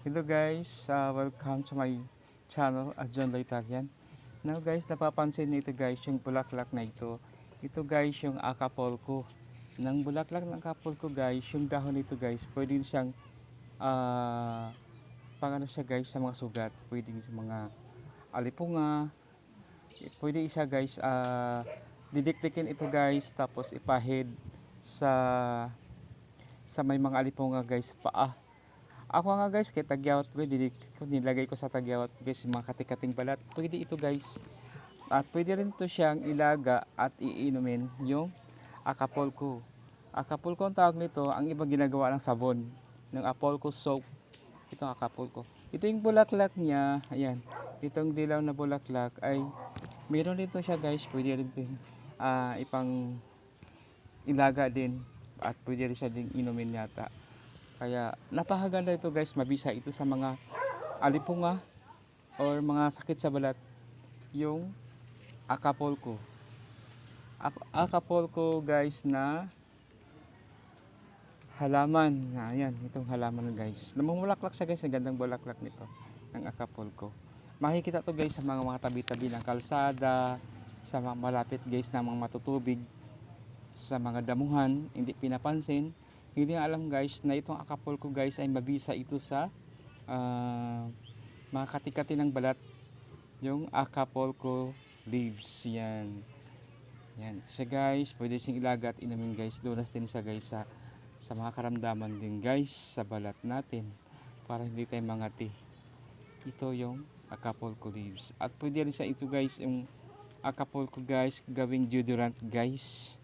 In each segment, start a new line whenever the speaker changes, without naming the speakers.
Hello guys, uh, welcome to my channel at John Loitarian. Now guys, napapansin nito guys yung bulaklak na ito. Ito guys yung acapulco. Nang bulaklak ng acapulco guys, yung dahon nito guys, pwede siyang ah pang siya guys sa mga sugat. Pwede sa mga alipunga. Pwede isa guys, ah didiktikin ito guys, tapos ipahid sa sa may mga alipunga guys, paa. Ako nga guys, kay tagyawat ko, nilagay ko sa tagyawat guys, mga katikating balat. Pwede ito guys. At pwede rin to siyang ilaga at iinumin yung Acapulco. Acapulco ang tawag nito, ang iba ginagawa ng sabon, ng Acapulco soap. Ito ang Acapulco. Ito yung bulaklak niya, ayan. Itong dilaw na bulaklak ay meron dito siya guys, pwede rin din ah, ipang ilaga din at pwede rin siya din inumin yata. Kaya napakaganda ito guys, mabisa ito sa mga alipunga or mga sakit sa balat. Yung Acapulco. Ac- Acapulco guys na halaman. Ayan, itong halaman guys. Namumulaklak siya guys, ang gandang bulaklak nito ng Acapulco. Makikita to guys sa mga, mga tabi-tabi ng kalsada, sa mga malapit guys na mga matutubig, sa mga damuhan, hindi pinapansin. Hindi alam guys na itong Acapulco guys ay mabisa ito sa ah, mga katikati ng balat. Yung Acapulco leaves. Yan. Yan. Ito siya guys. Pwede siyang ilaga at inumin guys. Lunas din siya guys sa, sa mga karamdaman din guys sa balat natin. Para hindi tayo mangati. Ito yung Acapulco leaves. At pwede rin siya ito guys yung Acapulco guys gawing deodorant guys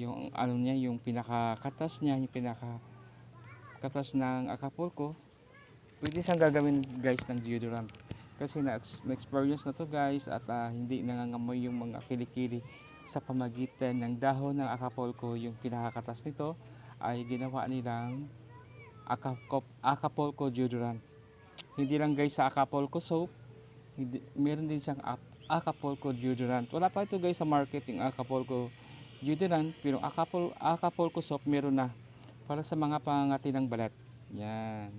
yung ano niya yung pinakakatas niya yung pinakakatas ng Acapulco pwede siyang gagawin guys ng deodorant. Kasi na, na to guys at ah, hindi nangangamoy yung mga kilikili sa pamagitan ng dahon ng Acapulco yung pinakakatas nito ay ginawa nilang Acapulco, deodorant. Hindi lang guys sa Acapulco soap hindi, meron din siyang Ap- Acapulco deodorant. Wala pa ito guys sa market yung Acapulco deodorant pero Acapulco, Acapulco soap meron na para sa mga pangangati ng balat. Yan.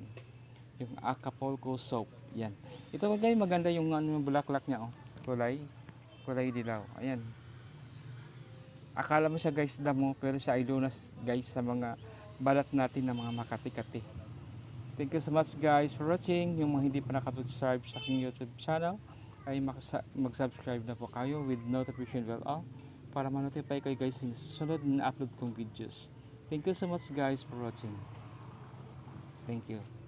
Yung Acapulco soap yan. Ito guys maganda yung ano yung bulaklak niya oh. Kulay. Kulay dilaw. Ayan. Akala mo siya guys damo pero siya ay lunas guys sa mga balat natin ng mga makati-kati. Thank you so much guys for watching. Yung mga hindi pa nakasubscribe sa aking youtube channel ay mag-subscribe na po kayo with notification bell on para ma-notify kayo guys sa susunod na upload kong videos. Thank you so much guys for watching. Thank you.